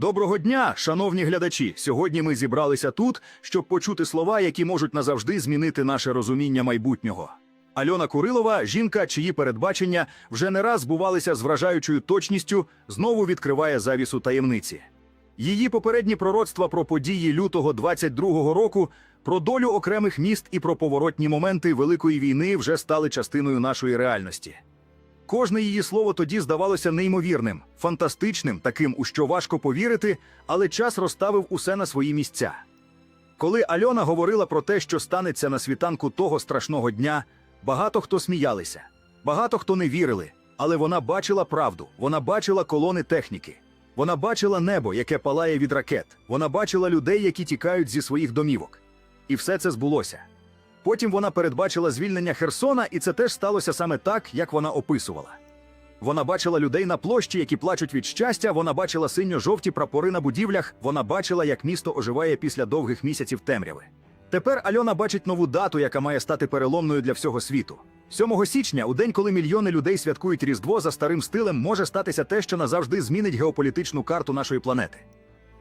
Доброго дня, шановні глядачі! Сьогодні ми зібралися тут, щоб почути слова, які можуть назавжди змінити наше розуміння майбутнього. Альона Курилова, жінка, чиї передбачення вже не раз збувалися з вражаючою точністю, знову відкриває завісу таємниці. Її попередні пророцтва про події лютого 22-го року, про долю окремих міст і про поворотні моменти Великої війни вже стали частиною нашої реальності. Кожне її слово тоді здавалося неймовірним, фантастичним, таким, у що важко повірити, але час розставив усе на свої місця. Коли Альона говорила про те, що станеться на світанку того страшного дня, багато хто сміялися, багато хто не вірили, але вона бачила правду, вона бачила колони техніки, вона бачила небо, яке палає від ракет, вона бачила людей, які тікають зі своїх домівок. І все це збулося. Потім вона передбачила звільнення Херсона, і це теж сталося саме так, як вона описувала. Вона бачила людей на площі, які плачуть від щастя, вона бачила синьо-жовті прапори на будівлях, вона бачила, як місто оживає після довгих місяців темряви. Тепер Альона бачить нову дату, яка має стати переломною для всього світу. 7 січня, у день, коли мільйони людей святкують Різдво за старим стилем, може статися те, що назавжди змінить геополітичну карту нашої планети.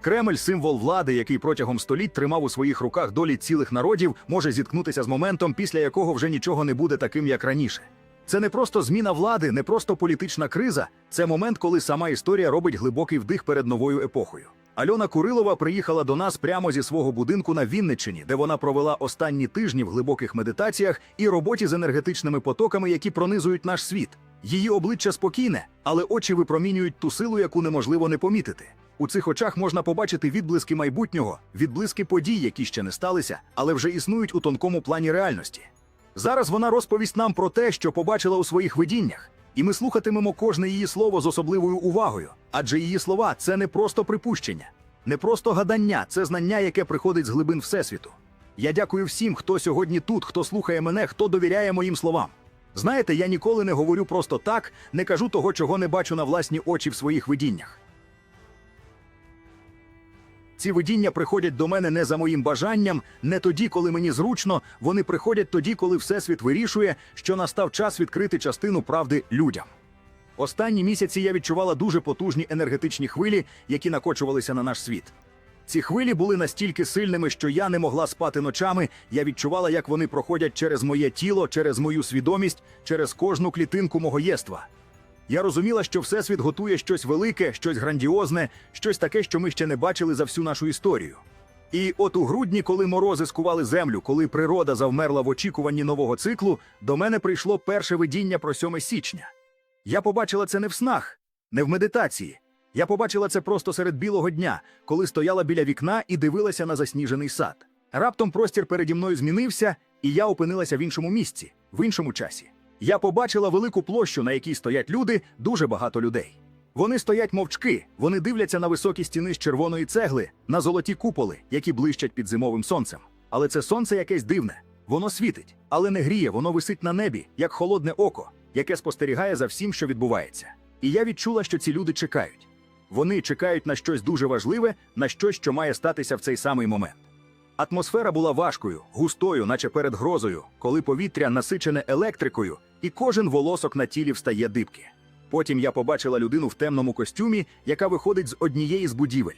Кремль, символ влади, який протягом століть тримав у своїх руках долі цілих народів, може зіткнутися з моментом, після якого вже нічого не буде таким, як раніше. Це не просто зміна влади, не просто політична криза, це момент, коли сама історія робить глибокий вдих перед новою епохою. Альона Курилова приїхала до нас прямо зі свого будинку на Вінниччині, де вона провела останні тижні в глибоких медитаціях і роботі з енергетичними потоками, які пронизують наш світ. Її обличчя спокійне, але очі випромінюють ту силу, яку неможливо не помітити. У цих очах можна побачити відблиски майбутнього, відблиски подій, які ще не сталися, але вже існують у тонкому плані реальності. Зараз вона розповість нам про те, що побачила у своїх видіннях, і ми слухатимемо кожне її слово з особливою увагою, адже її слова це не просто припущення, не просто гадання, це знання, яке приходить з глибин Всесвіту. Я дякую всім, хто сьогодні тут, хто слухає мене, хто довіряє моїм словам. Знаєте, я ніколи не говорю просто так, не кажу того, чого не бачу на власні очі в своїх видіннях. Ці видіння приходять до мене не за моїм бажанням, не тоді, коли мені зручно. Вони приходять тоді, коли Всесвіт вирішує, що настав час відкрити частину правди людям. Останні місяці я відчувала дуже потужні енергетичні хвилі, які накочувалися на наш світ. Ці хвилі були настільки сильними, що я не могла спати ночами. Я відчувала, як вони проходять через моє тіло, через мою свідомість, через кожну клітинку мого єства. Я розуміла, що Всесвіт готує щось велике, щось грандіозне, щось таке, що ми ще не бачили за всю нашу історію. І от у грудні, коли морози скували землю, коли природа завмерла в очікуванні нового циклу, до мене прийшло перше видіння про 7 січня. Я побачила це не в снах, не в медитації. Я побачила це просто серед білого дня, коли стояла біля вікна і дивилася на засніжений сад. Раптом простір переді мною змінився, і я опинилася в іншому місці, в іншому часі. Я побачила велику площу, на якій стоять люди, дуже багато людей. Вони стоять мовчки, вони дивляться на високі стіни з червоної цегли, на золоті куполи, які блищать під зимовим сонцем. Але це сонце якесь дивне. Воно світить, але не гріє, воно висить на небі, як холодне око, яке спостерігає за всім, що відбувається. І я відчула, що ці люди чекають. Вони чекають на щось дуже важливе, на щось, що має статися в цей самий момент. Атмосфера була важкою, густою, наче перед грозою, коли повітря насичене електрикою, і кожен волосок на тілі встає дибки. Потім я побачила людину в темному костюмі, яка виходить з однієї з будівель.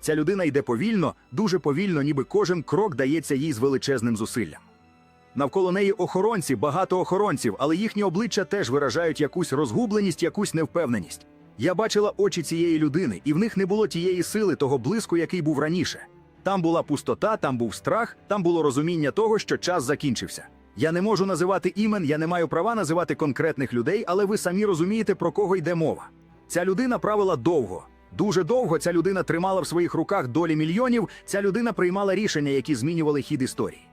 Ця людина йде повільно, дуже повільно, ніби кожен крок дається їй з величезним зусиллям. Навколо неї охоронці, багато охоронців, але їхні обличчя теж виражають якусь розгубленість, якусь невпевненість. Я бачила очі цієї людини, і в них не було тієї сили, того блиску, який був раніше. Там була пустота, там був страх, там було розуміння того, що час закінчився. Я не можу називати імен, я не маю права називати конкретних людей, але ви самі розумієте, про кого йде мова. Ця людина правила довго. Дуже довго ця людина тримала в своїх руках долі мільйонів, ця людина приймала рішення, які змінювали хід історії.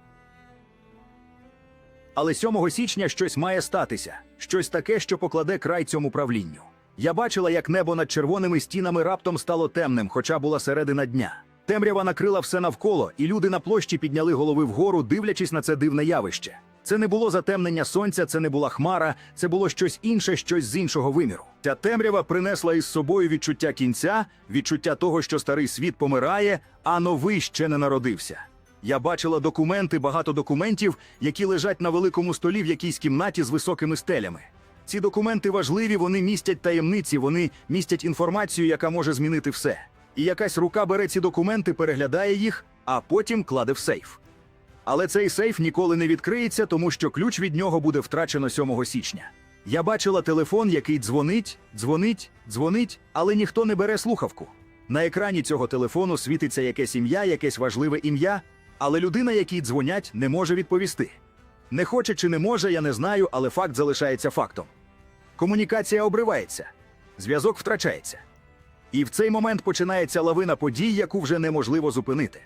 Але 7 січня щось має статися, щось таке, що покладе край цьому правлінню. Я бачила, як небо над червоними стінами раптом стало темним, хоча була середина дня. Темрява накрила все навколо, і люди на площі підняли голови вгору, дивлячись на це дивне явище. Це не було затемнення сонця, це не була хмара, це було щось інше, щось з іншого виміру. Ця темрява принесла із собою відчуття кінця, відчуття того, що старий світ помирає, а новий ще не народився. Я бачила документи, багато документів, які лежать на великому столі в якійсь кімнаті з високими стелями. Ці документи важливі, вони містять таємниці, вони містять інформацію, яка може змінити все. І якась рука бере ці документи, переглядає їх, а потім кладе в сейф. Але цей сейф ніколи не відкриється, тому що ключ від нього буде втрачено 7 січня. Я бачила телефон, який дзвонить, дзвонить, дзвонить, але ніхто не бере слухавку. На екрані цього телефону світиться якесь ім'я, якесь важливе ім'я, але людина, якій дзвонять, не може відповісти. Не хоче чи не може, я не знаю, але факт залишається фактом. Комунікація обривається, зв'язок втрачається. І в цей момент починається лавина подій, яку вже неможливо зупинити.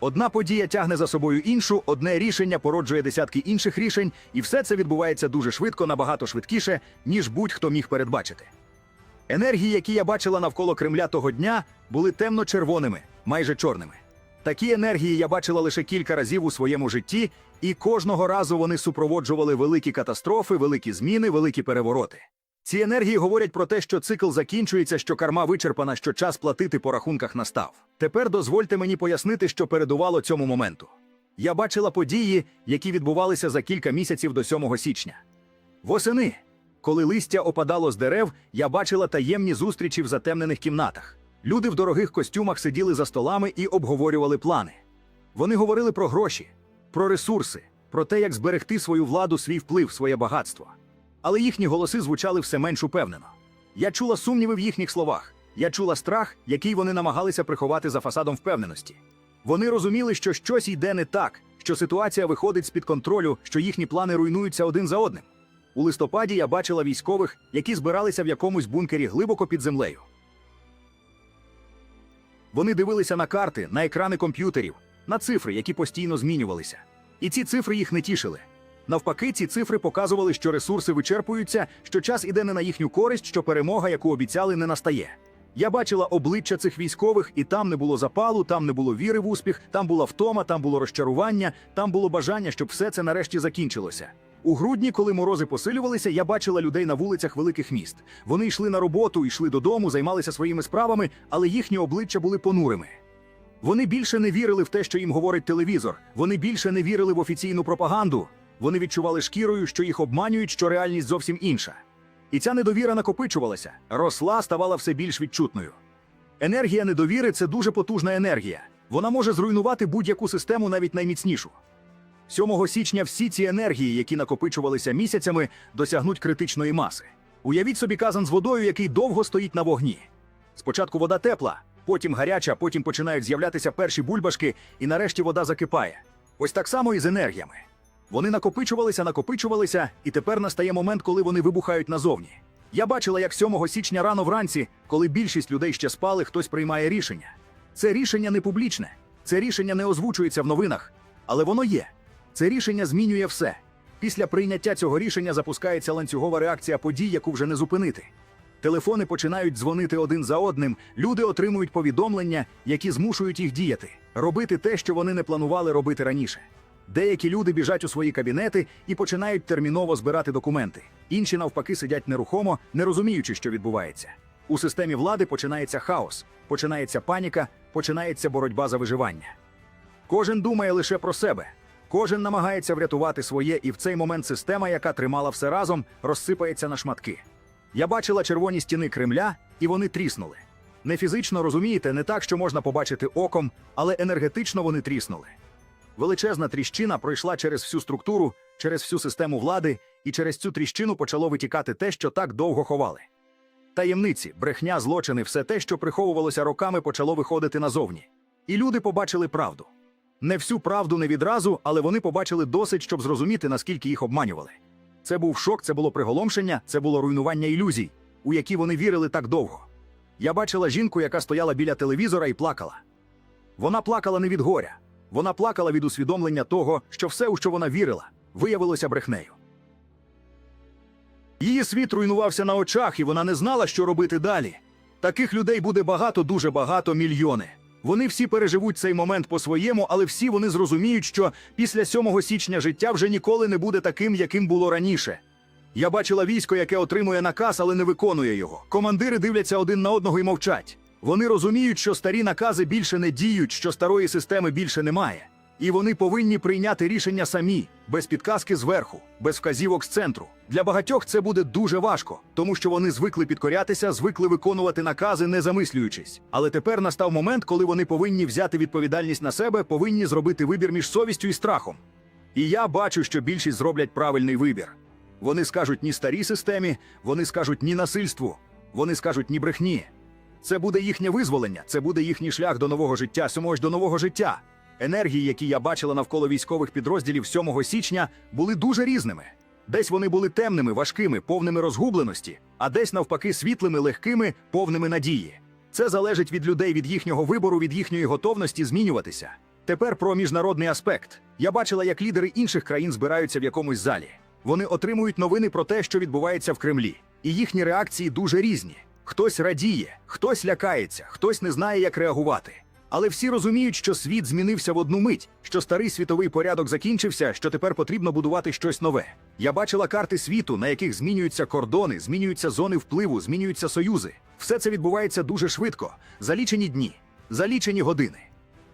Одна подія тягне за собою іншу, одне рішення породжує десятки інших рішень, і все це відбувається дуже швидко, набагато швидкіше, ніж будь-хто міг передбачити. Енергії, які я бачила навколо Кремля того дня, були темно-червоними, майже чорними. Такі енергії я бачила лише кілька разів у своєму житті, і кожного разу вони супроводжували великі катастрофи, великі зміни, великі перевороти. Ці енергії говорять про те, що цикл закінчується, що карма вичерпана, що час платити по рахунках настав. Тепер дозвольте мені пояснити, що передувало цьому моменту. Я бачила події, які відбувалися за кілька місяців до 7 січня. Восени, коли листя опадало з дерев, я бачила таємні зустрічі в затемнених кімнатах. Люди в дорогих костюмах сиділи за столами і обговорювали плани. Вони говорили про гроші, про ресурси, про те, як зберегти свою владу, свій вплив, своє багатство. Але їхні голоси звучали все менш упевнено. Я чула сумніви в їхніх словах. Я чула страх, який вони намагалися приховати за фасадом впевненості. Вони розуміли, що щось йде не так, що ситуація виходить з-під контролю, що їхні плани руйнуються один за одним. У листопаді я бачила військових, які збиралися в якомусь бункері глибоко під землею. Вони дивилися на карти, на екрани комп'ютерів, на цифри, які постійно змінювалися. І ці цифри їх не тішили. Навпаки, ці цифри показували, що ресурси вичерпуються, що час іде не на їхню користь, що перемога, яку обіцяли, не настає. Я бачила обличчя цих військових, і там не було запалу, там не було віри в успіх, там була втома, там було розчарування, там було бажання, щоб все це нарешті закінчилося. У грудні, коли морози посилювалися, я бачила людей на вулицях великих міст. Вони йшли на роботу, йшли додому, займалися своїми справами, але їхні обличчя були понурими. Вони більше не вірили в те, що їм говорить телевізор. Вони більше не вірили в офіційну пропаганду. Вони відчували шкірою, що їх обманюють, що реальність зовсім інша. І ця недовіра накопичувалася, росла, ставала все більш відчутною. Енергія недовіри це дуже потужна енергія. Вона може зруйнувати будь-яку систему, навіть найміцнішу. 7 січня всі ці енергії, які накопичувалися місяцями, досягнуть критичної маси. Уявіть собі казан з водою, який довго стоїть на вогні. Спочатку вода тепла, потім гаряча, потім починають з'являтися перші бульбашки, і нарешті вода закипає. Ось так само і з енергіями. Вони накопичувалися, накопичувалися, і тепер настає момент, коли вони вибухають назовні. Я бачила, як 7 січня рано вранці, коли більшість людей ще спали, хтось приймає рішення. Це рішення не публічне, це рішення не озвучується в новинах, але воно є. Це рішення змінює все. Після прийняття цього рішення запускається ланцюгова реакція подій, яку вже не зупинити. Телефони починають дзвонити один за одним, люди отримують повідомлення, які змушують їх діяти, робити те, що вони не планували робити раніше. Деякі люди біжать у свої кабінети і починають терміново збирати документи. Інші, навпаки, сидять нерухомо, не розуміючи, що відбувається. У системі влади починається хаос, починається паніка, починається боротьба за виживання. Кожен думає лише про себе. Кожен намагається врятувати своє, і в цей момент система, яка тримала все разом, розсипається на шматки. Я бачила червоні стіни Кремля, і вони тріснули. Не фізично розумієте, не так, що можна побачити оком, але енергетично вони тріснули. Величезна тріщина пройшла через всю структуру, через всю систему влади, і через цю тріщину почало витікати те, що так довго ховали. Таємниці, брехня, злочини, все те, що приховувалося роками, почало виходити назовні. І люди побачили правду. Не всю правду не відразу, але вони побачили досить, щоб зрозуміти, наскільки їх обманювали. Це був шок, це було приголомшення, це було руйнування ілюзій, у які вони вірили так довго. Я бачила жінку, яка стояла біля телевізора і плакала. Вона плакала не від горя, вона плакала від усвідомлення того, що все, у що вона вірила, виявилося брехнею. Її світ руйнувався на очах, і вона не знала, що робити далі. Таких людей буде багато, дуже багато, мільйони. Вони всі переживуть цей момент по-своєму, але всі вони зрозуміють, що після 7 січня життя вже ніколи не буде таким, яким було раніше. Я бачила військо, яке отримує наказ, але не виконує його. Командири дивляться один на одного і мовчать. Вони розуміють, що старі накази більше не діють, що старої системи більше немає. І вони повинні прийняти рішення самі, без підказки зверху, без вказівок з центру. Для багатьох це буде дуже важко, тому що вони звикли підкорятися, звикли виконувати накази, не замислюючись. Але тепер настав момент, коли вони повинні взяти відповідальність на себе, повинні зробити вибір між совістю і страхом. І я бачу, що більшість зроблять правильний вибір. Вони скажуть ні старій системі, вони скажуть ні насильству, вони скажуть ні брехні. Це буде їхнє визволення, це буде їхній шлях до нового життя, сьомого до нового життя. Енергії, які я бачила навколо військових підрозділів 7 січня, були дуже різними. Десь вони були темними, важкими, повними розгубленості, а десь навпаки світлими, легкими, повними надії. Це залежить від людей, від їхнього вибору, від їхньої готовності змінюватися. Тепер про міжнародний аспект. Я бачила, як лідери інших країн збираються в якомусь залі. Вони отримують новини про те, що відбувається в Кремлі, і їхні реакції дуже різні. Хтось радіє, хтось лякається, хтось не знає, як реагувати. Але всі розуміють, що світ змінився в одну мить, що старий світовий порядок закінчився, що тепер потрібно будувати щось нове. Я бачила карти світу, на яких змінюються кордони, змінюються зони впливу, змінюються союзи. Все це відбувається дуже швидко, за лічені дні, за лічені години.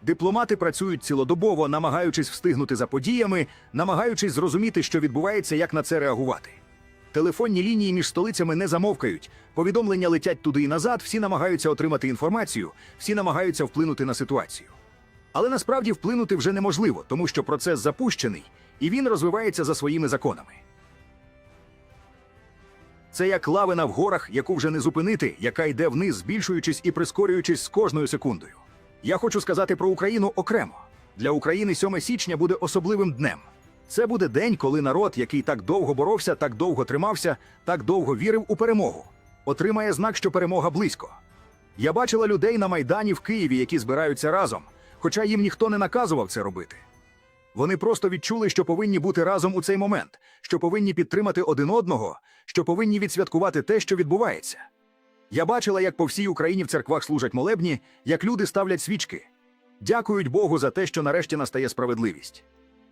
Дипломати працюють цілодобово, намагаючись встигнути за подіями, намагаючись зрозуміти, що відбувається, як на це реагувати. Телефонні лінії між столицями не замовкають. Повідомлення летять туди і назад, всі намагаються отримати інформацію, всі намагаються вплинути на ситуацію. Але насправді вплинути вже неможливо, тому що процес запущений, і він розвивається за своїми законами. Це як лавина в горах, яку вже не зупинити, яка йде вниз, збільшуючись і прискорюючись з кожною секундою. Я хочу сказати про Україну окремо. Для України 7 січня буде особливим днем. Це буде день, коли народ, який так довго боровся, так довго тримався, так довго вірив у перемогу, отримає знак, що перемога близько. Я бачила людей на Майдані в Києві, які збираються разом, хоча їм ніхто не наказував це робити. Вони просто відчули, що повинні бути разом у цей момент, що повинні підтримати один одного, що повинні відсвяткувати те, що відбувається. Я бачила, як по всій Україні в церквах служать молебні, як люди ставлять свічки. Дякують Богу за те, що нарешті настає справедливість.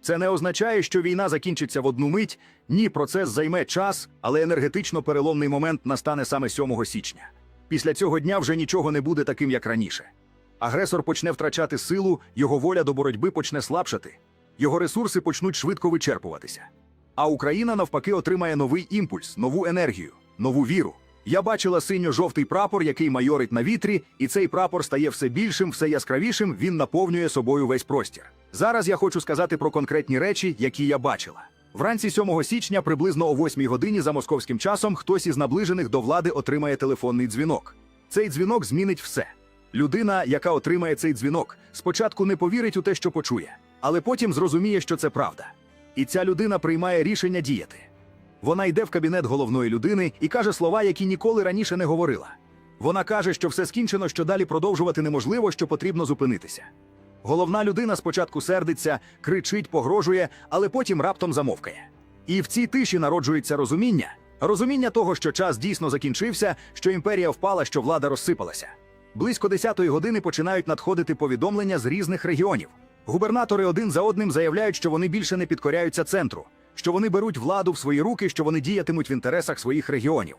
Це не означає, що війна закінчиться в одну мить. Ні, процес займе час, але енергетично переломний момент настане саме 7 січня. Після цього дня вже нічого не буде таким, як раніше. Агресор почне втрачати силу, його воля до боротьби почне слабшати, його ресурси почнуть швидко вичерпуватися. А Україна навпаки отримає новий імпульс, нову енергію, нову віру. Я бачила синьо-жовтий прапор, який майорить на вітрі, і цей прапор стає все більшим, все яскравішим. Він наповнює собою весь простір. Зараз я хочу сказати про конкретні речі, які я бачила. Вранці 7 січня, приблизно о 8 годині за московським часом, хтось із наближених до влади отримає телефонний дзвінок. Цей дзвінок змінить все. Людина, яка отримає цей дзвінок, спочатку не повірить у те, що почує, але потім зрозуміє, що це правда. І ця людина приймає рішення діяти. Вона йде в кабінет головної людини і каже слова, які ніколи раніше не говорила. Вона каже, що все скінчено, що далі продовжувати неможливо, що потрібно зупинитися. Головна людина спочатку сердиться, кричить, погрожує, але потім раптом замовкає. І в цій тиші народжується розуміння, розуміння того, що час дійсно закінчився, що імперія впала, що влада розсипалася. Близько 10-ї години починають надходити повідомлення з різних регіонів. Губернатори один за одним заявляють, що вони більше не підкоряються центру, що вони беруть владу в свої руки, що вони діятимуть в інтересах своїх регіонів.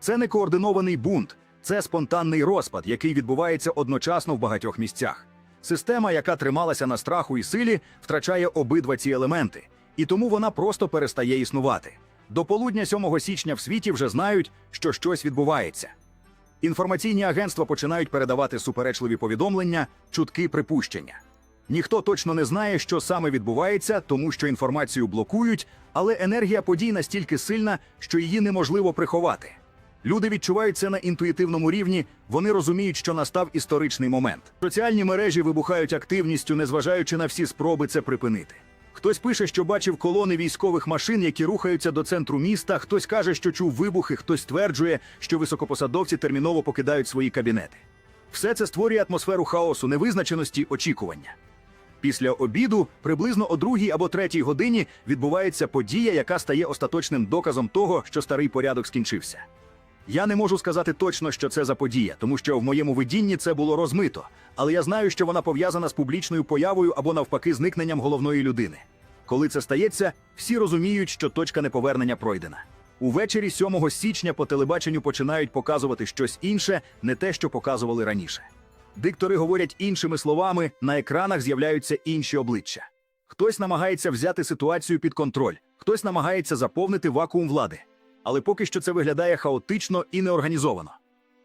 Це не координований бунт, це спонтанний розпад, який відбувається одночасно в багатьох місцях. Система, яка трималася на страху і силі, втрачає обидва ці елементи, і тому вона просто перестає існувати. До полудня 7 січня в світі вже знають, що щось відбувається. Інформаційні агентства починають передавати суперечливі повідомлення, чутки припущення. Ніхто точно не знає, що саме відбувається, тому що інформацію блокують, але енергія подій настільки сильна, що її неможливо приховати. Люди відчувають це на інтуїтивному рівні, вони розуміють, що настав історичний момент. Соціальні мережі вибухають активністю, незважаючи на всі спроби це припинити. Хтось пише, що бачив колони військових машин, які рухаються до центру міста. Хтось каже, що чув вибухи, хтось стверджує, що високопосадовці терміново покидають свої кабінети. Все це створює атмосферу хаосу, невизначеності, очікування. Після обіду, приблизно о другій або третій годині, відбувається подія, яка стає остаточним доказом того, що старий порядок скінчився. Я не можу сказати точно, що це за подія, тому що в моєму видінні це було розмито, але я знаю, що вона пов'язана з публічною появою або навпаки зникненням головної людини. Коли це стається, всі розуміють, що точка неповернення пройдена. Увечері 7 січня по телебаченню починають показувати щось інше, не те, що показували раніше. Диктори говорять іншими словами, на екранах з'являються інші обличчя. Хтось намагається взяти ситуацію під контроль, хтось намагається заповнити вакуум влади. Але поки що це виглядає хаотично і неорганізовано.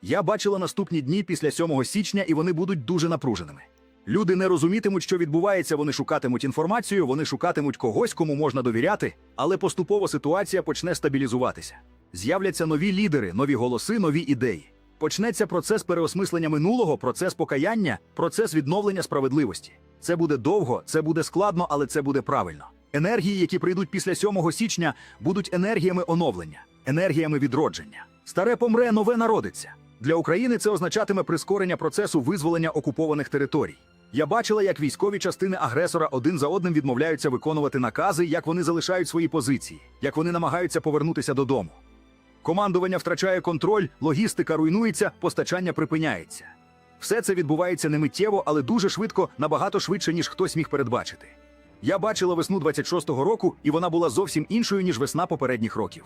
Я бачила наступні дні після 7 січня, і вони будуть дуже напруженими. Люди не розумітимуть, що відбувається, вони шукатимуть інформацію, вони шукатимуть когось, кому можна довіряти, але поступово ситуація почне стабілізуватися. З'являться нові лідери, нові голоси, нові ідеї. Почнеться процес переосмислення минулого, процес покаяння, процес відновлення справедливості. Це буде довго, це буде складно, але це буде правильно. Енергії, які прийдуть після 7 січня, будуть енергіями оновлення, енергіями відродження. Старе помре, нове народиться. Для України це означатиме прискорення процесу визволення окупованих територій. Я бачила, як військові частини агресора один за одним відмовляються виконувати накази, як вони залишають свої позиції, як вони намагаються повернутися додому. Командування втрачає контроль, логістика руйнується, постачання припиняється. Все це відбувається не миттєво, але дуже швидко, набагато швидше, ніж хтось міг передбачити. Я бачила весну 26-го року, і вона була зовсім іншою, ніж весна попередніх років.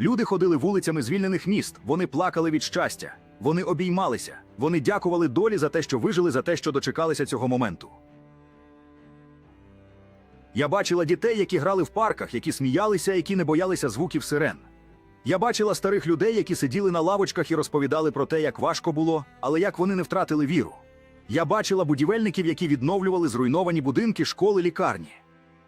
Люди ходили вулицями звільнених міст, вони плакали від щастя, вони обіймалися, вони дякували долі за те, що вижили, за те, що дочекалися цього моменту. Я бачила дітей, які грали в парках, які сміялися, які не боялися звуків сирен. Я бачила старих людей, які сиділи на лавочках і розповідали про те, як важко було, але як вони не втратили віру. Я бачила будівельників, які відновлювали зруйновані будинки, школи, лікарні.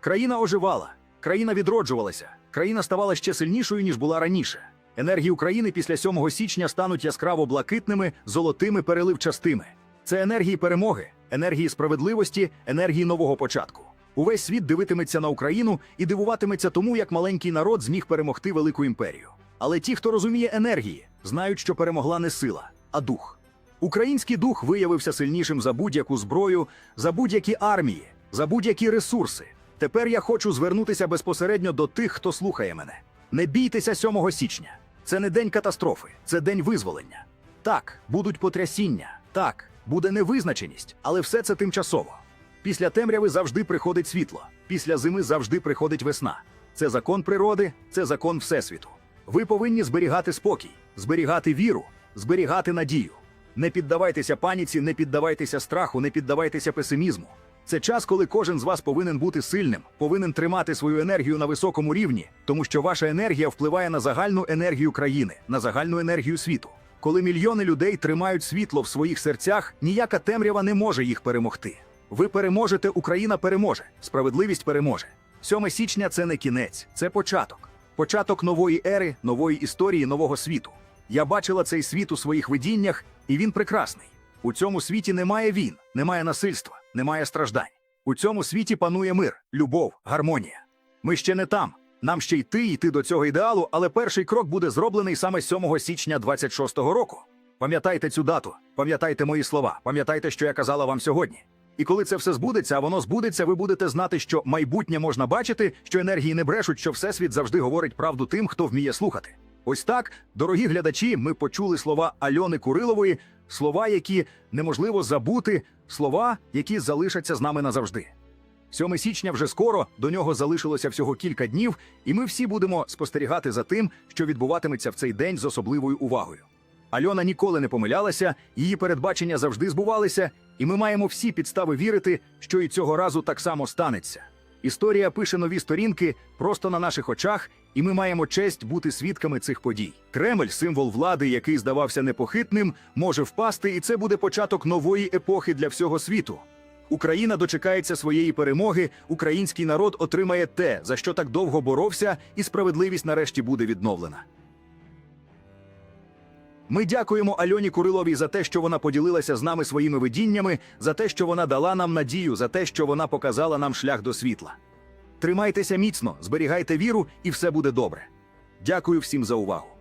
Країна оживала, країна відроджувалася, країна ставала ще сильнішою, ніж була раніше. Енергії України після 7 січня стануть яскраво блакитними, золотими, переливчастими. Це енергії перемоги, енергії справедливості, енергії нового початку. Увесь світ дивитиметься на Україну і дивуватиметься тому, як маленький народ зміг перемогти велику імперію. Але ті, хто розуміє енергії, знають, що перемогла не сила, а дух. Український дух виявився сильнішим за будь-яку зброю, за будь-які армії, за будь-які ресурси. Тепер я хочу звернутися безпосередньо до тих, хто слухає мене. Не бійтеся 7 січня. Це не день катастрофи, це день визволення. Так, будуть потрясіння, так, буде невизначеність, але все це тимчасово. Після темряви завжди приходить світло, після зими завжди приходить весна. Це закон природи, це закон Всесвіту. Ви повинні зберігати спокій, зберігати віру, зберігати надію. Не піддавайтеся паніці, не піддавайтеся страху, не піддавайтеся песимізму. Це час, коли кожен з вас повинен бути сильним, повинен тримати свою енергію на високому рівні, тому що ваша енергія впливає на загальну енергію країни, на загальну енергію світу. Коли мільйони людей тримають світло в своїх серцях, ніяка темрява не може їх перемогти. Ви переможете, Україна переможе, справедливість переможе. 7 січня це не кінець, це початок. Початок нової ери, нової історії, нового світу. Я бачила цей світ у своїх видіннях, і він прекрасний. У цьому світі немає війн, немає насильства, немає страждань. У цьому світі панує мир, любов, гармонія. Ми ще не там. Нам ще йти йти до цього ідеалу, але перший крок буде зроблений саме 7 січня 26-го року. Пам'ятайте цю дату, пам'ятайте мої слова, пам'ятайте, що я казала вам сьогодні. І коли це все збудеться, а воно збудеться, ви будете знати, що майбутнє можна бачити, що енергії не брешуть, що всесвіт завжди говорить правду тим, хто вміє слухати. Ось так, дорогі глядачі, ми почули слова Альони Курилової, слова, які неможливо забути, слова, які залишаться з нами назавжди. 7 січня вже скоро, до нього залишилося всього кілька днів, і ми всі будемо спостерігати за тим, що відбуватиметься в цей день з особливою увагою. Альона ніколи не помилялася, її передбачення завжди збувалися, і ми маємо всі підстави вірити, що і цього разу так само станеться. Історія пише нові сторінки просто на наших очах, і ми маємо честь бути свідками цих подій. Кремль, символ влади, який здавався непохитним, може впасти, і це буде початок нової епохи для всього світу. Україна дочекається своєї перемоги, український народ отримає те, за що так довго боровся, і справедливість нарешті буде відновлена. Ми дякуємо Альоні Куриловій за те, що вона поділилася з нами своїми видіннями, за те, що вона дала нам надію, за те, що вона показала нам шлях до світла. Тримайтеся міцно, зберігайте віру, і все буде добре. Дякую всім за увагу.